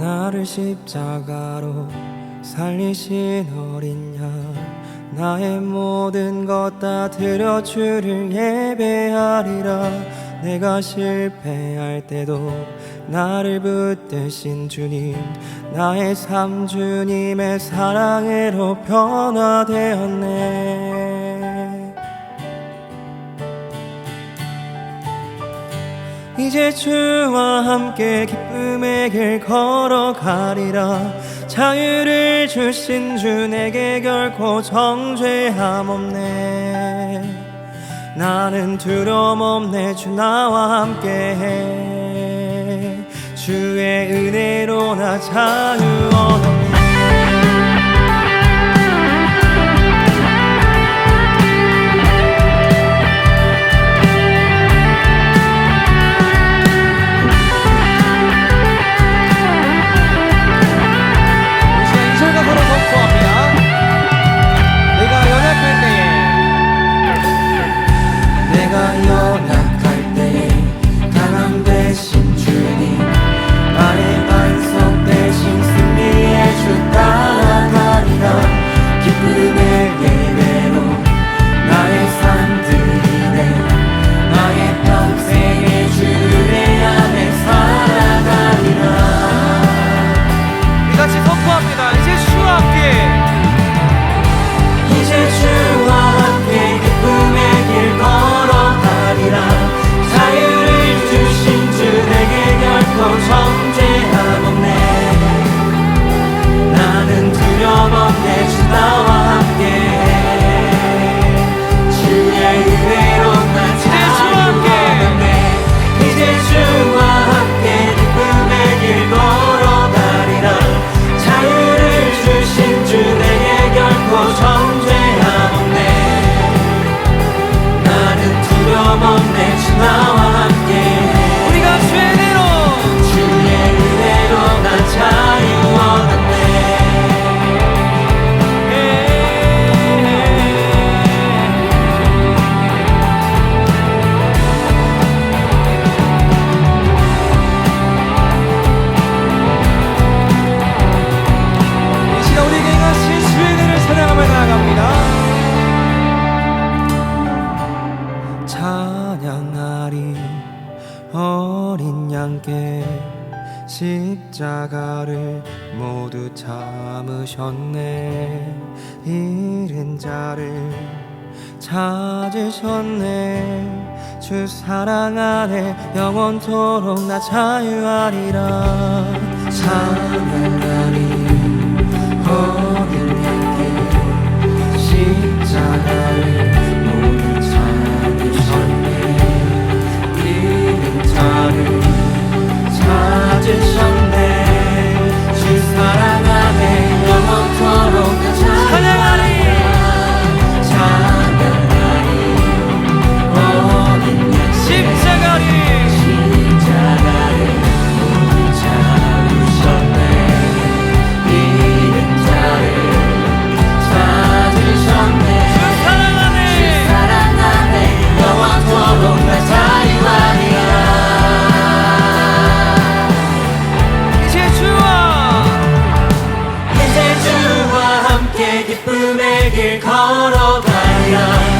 나를 십자가로 살리신 어린 양 나의 모든 것 다 드려 주를 예배하리라. 내가 실패할 때도 나를 붙드신 주님 나의 삶 주님의 사랑으로 변화되었네 이제 주와 함께 기쁨의 길 걸어가리라. 자유를 주신 주 내게 결코 정죄함 없네. 나는 두려움 없네. 주 나와 함께해. 주의 은혜로 나 자유 십자가를 모두 참으셨네. 잃은 자를 찾으셨네. 주 사랑 안에 영원토록 나 자유하리라. 찬양하리 어린 내게 걸어가야